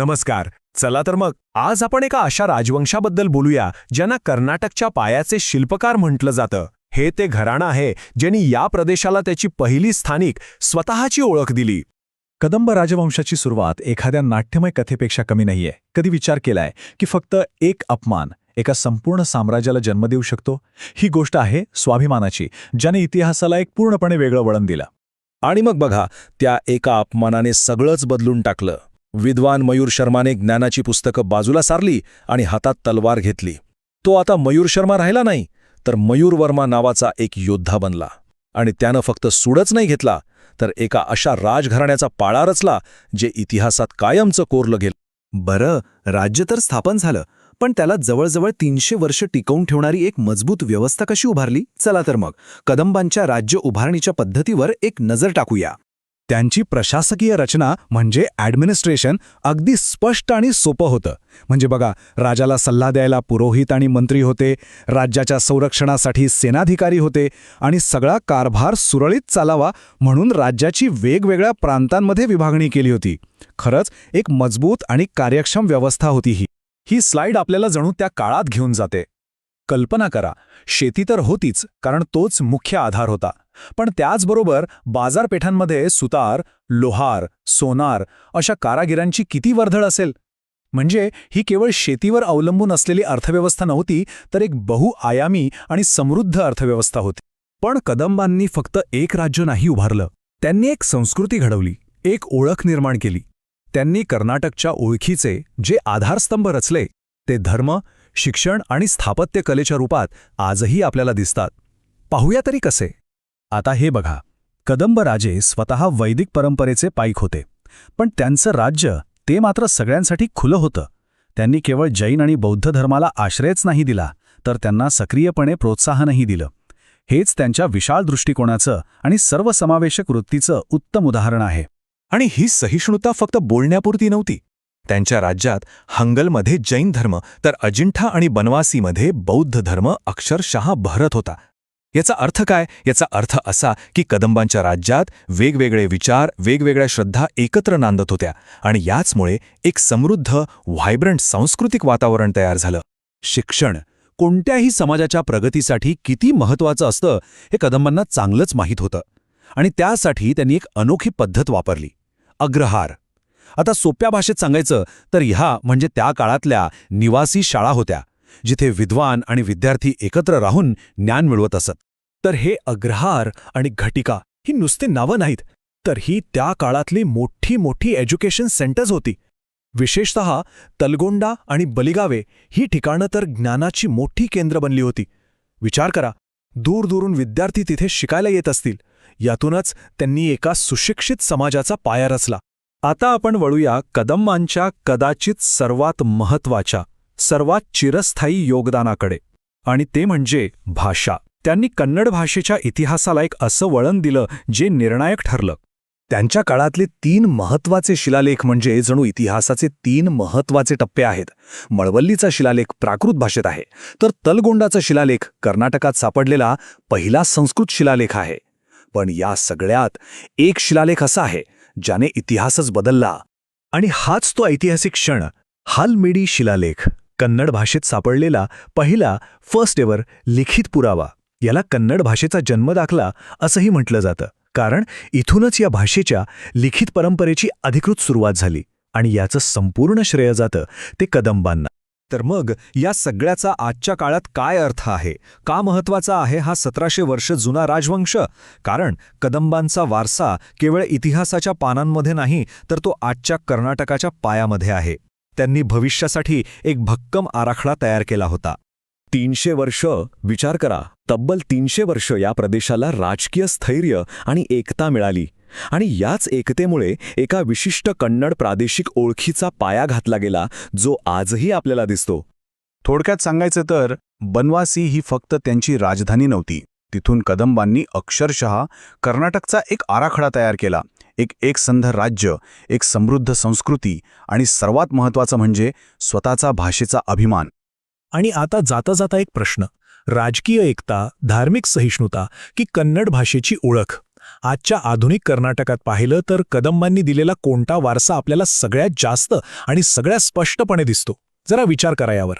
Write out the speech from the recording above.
नमस्कार. चला तर मग आज आपण एका अशा राजवंशाबद्दल बोलूया ज्यांना कर्नाटकच्या पायाचे शिल्पकार म्हटलं जातं. हे ते घराणं आहे ज्यांनी या प्रदेशाला त्याची पहिली स्थानिक स्वतःची ओळख दिली. कदंब राजवंशाची सुरुवात एखाद्या नाट्यमय कथेपेक्षा कमी नाहीये. कधी विचार केलाय की फक्त एक अपमान एका संपूर्ण साम्राज्याला जन्म देऊ शकतो? ही गोष्ट आहे स्वाभिमानाची ज्याने इतिहासाला एक पूर्णपणे वेगळं वळण दिलं. आणि मग बघा त्या एका अपमानाने सगळंच बदलून टाकलं. विद्वान मयूर शर्माने ज्ञानाची पुस्तकं बाजूला सारली आणि हातात तलवार घेतली. तो आता मयूर शर्मा राहिला नाही तर मयूर वर्मा नावाचा एक योद्धा बनला. आणि त्यानं फक्त सूडच नाही घेतला तर एका अशा राजघराण्याचा पाळा रचला जे इतिहासात कायमचं कोरलं गेलं. बरं राज्य तर स्थापन झालं पण त्याला जवळजवळ तीनशे वर्ष टिकवून ठेवणारी एक मजबूत व्यवस्था कशी उभारली? चला तर मग कदंबांच्या राज्य उभारणीच्या पद्धतीवर एक नजर टाकूया. त्यांची प्रशासकीय रचना म्हणजे ॲडमिनिस्ट्रेशन अगदी स्पष्ट आणि सोपं होतं. म्हणजे बघा राजाला सल्ला द्यायला पुरोहित आणि मंत्री होते राज्याच्या संरक्षणासाठी सेनाधिकारी होते आणि सगळा कारभार सुरळीत चालावा म्हणून राज्याची वेगवेगळ्या प्रांतांमध्ये विभागणी केली होती. खरंच एक मजबूत आणि कार्यक्षम व्यवस्था होती ही. ही स्लाइड आपल्याला जणू त्या काळात घेऊन जाते. कल्पना करा. शेती तर होतीच कारण तोच मुख्य आधार होता. पण त्याचबरोबर बाजारपेठांमध्ये सुतार लोहार सोनार अशा कारागिरांची किती वर्धळ असेल? म्हणजे ही केवळ शेतीवर अवलंबून असलेली अर्थव्यवस्था नव्हती तर एक बहुआयामी आणि समृद्ध अर्थव्यवस्था होती. पण कदंबांनी फक्त एक राज्य नाही उभारलं. त्यांनी एक संस्कृती घडवली एक ओळख निर्माण केली. त्यांनी कर्नाटकच्या ओळखीचे जे आधारस्तंभ रचले ते धर्म शिक्षण आणि स्थापत्य कलेच्या रूपात आजही आपल्याला दिसतात. पाहूया तरी कसे. आता हे बघा. कदंब राजे स्वतः वैदिक परंपरेचे पाईक होते. पण त्यांचं राज्य ते मात्र सगळ्यांसाठी खुलं होतं. त्यांनी केवळ जैन आणि बौद्ध धर्माला आश्रयच नाही दिला तर त्यांना सक्रियपणे प्रोत्साहनही दिलं. हेच त्यांच्या विशाल दृष्टिकोनाचं आणि सर्वसमावेशक वृत्तीचं उत्तम उदाहरण आहे. आणि ही सहिष्णुता फक्त बोलण्यापुरती नव्हती. त्यांच्या राज्यात हंगलमध्ये जैन धर्म तर अजिंठा आणि बनवासीमध्ये बौद्ध धर्म अक्षरशः बहरत होता. याचा अर्थ काय? याचा अर्थ असा की कदंबांच्या राज्यात वेगवेगळे विचार वेगवेगळ्या श्रद्धा एकत्र नांदत होत्या आणि याचमुळे एक समृद्ध व्हायब्रंट सांस्कृतिक वातावरण तयार झालं. शिक्षण कोणत्याही समाजाच्या प्रगतीसाठी किती महत्वाचं असतं हे कदंबांना चांगलंच माहीत होतं आणि त्यासाठी त्यांनी एक अनोखी पद्धत वापरली. अग्रहार. आता सोप्या भाषेत सांगायचं तर ह्या म्हणजे त्या काळातल्या निवासी शाळा होत्या जिथे विद्वान आणि विद्यार्थी एकत्र राहून ज्ञान मिळवत असत. तर हे अग्रहार आणि घटिका ही नुसती नावं नाहीत तर ही त्या काळातली मोठी मोठी एज्युकेशन सेंटर्स होती. विशेषतः तलगोंडा आणि बलिगावे ही ठिकाणं तर ज्ञानाची मोठी केंद्र बनली होती. विचार करा दूरदूरून विद्यार्थी तिथे शिकायला येत असतील यातूनच त्यांनी एका सुशिक्षित समाजाचा पाया रचला. आता आपण वळूया कदंबांच्या कदाचित सर्वात महत्त्वाच्या सर्वात चिरस्थायी योगदानाकडे. आणि ते म्हणजे भाषा. त्यांनी कन्नड भाषेच्या इतिहासाला एक असं वळण दिलं जे निर्णायक ठरलं. त्यांच्या काळातले तीन महत्त्वाचे शिलालेख म्हणजे जणू इतिहासाचे तीन महत्त्वाचे टप्पे आहेत. मळवल्लीचा शिलालेख प्राकृत भाषेत आहे तर तलगोंडाचा शिलालेख कर्नाटकात सापडलेला पहिला संस्कृत शिलालेख आहे. पण या सगळ्यात एक शिलालेख असा आहे ज्याने इतिहासच बदलला. आणि हाच तो ऐतिहासिक क्षण हालमेडी शिलालेख कन्नड भाषेत सापडलेला पहिला फर्स्ट एवर लिखित पुरावा. याला कन्नड भाषेचा जन्म दाखला असंही म्हटलं जातं. कारण इथूनच या भाषेच्या लिखित परंपरेची अधिकृत सुरुवात झाली. आणि याचं संपूर्ण श्रेय जातं ते कदंबांना. तर मग या सगळ्याचा आजच्या काळात काय अर्थ आहे? का महत्त्वाचा आहे हा सतराशे वर्ष जुना राजवंश? कारण कदंबांचा वारसा केवळ इतिहासाच्या पानांमध्ये नाही तर तो आजच्या कर्नाटकाच्या पायामध्ये आहे. त्यांनी भविष्यासाठी एक भक्कम आराखडा तयार केला होता. तीनशे वर्ष विचार करा तब्बल तीनशे वर्ष या प्रदेशाला राजकीय स्थैर्य आणि एकता मिळाली. आणि याच एकतेमुळे एका विशिष्ट कन्नड प्रादेशिक ओळखीचा पाया घातला गेला जो आजही आपल्याला दिसतो. थोडक्यात सांगायचं तर बनवासी ही फक्त त्यांची राजधानी नव्हती. तिथून कदंबांनी अक्षरशः कर्नाटकचा एक आराखडा तयार केला. एक एकसंध राज्य एक समृद्ध संस्कृती आणि सर्वात महत्त्वाचं म्हणजे स्वतःचा भाषेचा अभिमान. आणि आता जाता जाता एक प्रश्न. राजकीय एकता धार्मिक सहिष्णुता की कन्नड भाषेची ओळख? आजच्या आधुनिक कर्नाटकात पाहिलं तर कदंबांनी दिलेला कोणता वारसा आपल्याला सगळ्यात जास्त आणि सगळ्यात स्पष्टपणे दिसतो. जरा विचार करा यावर.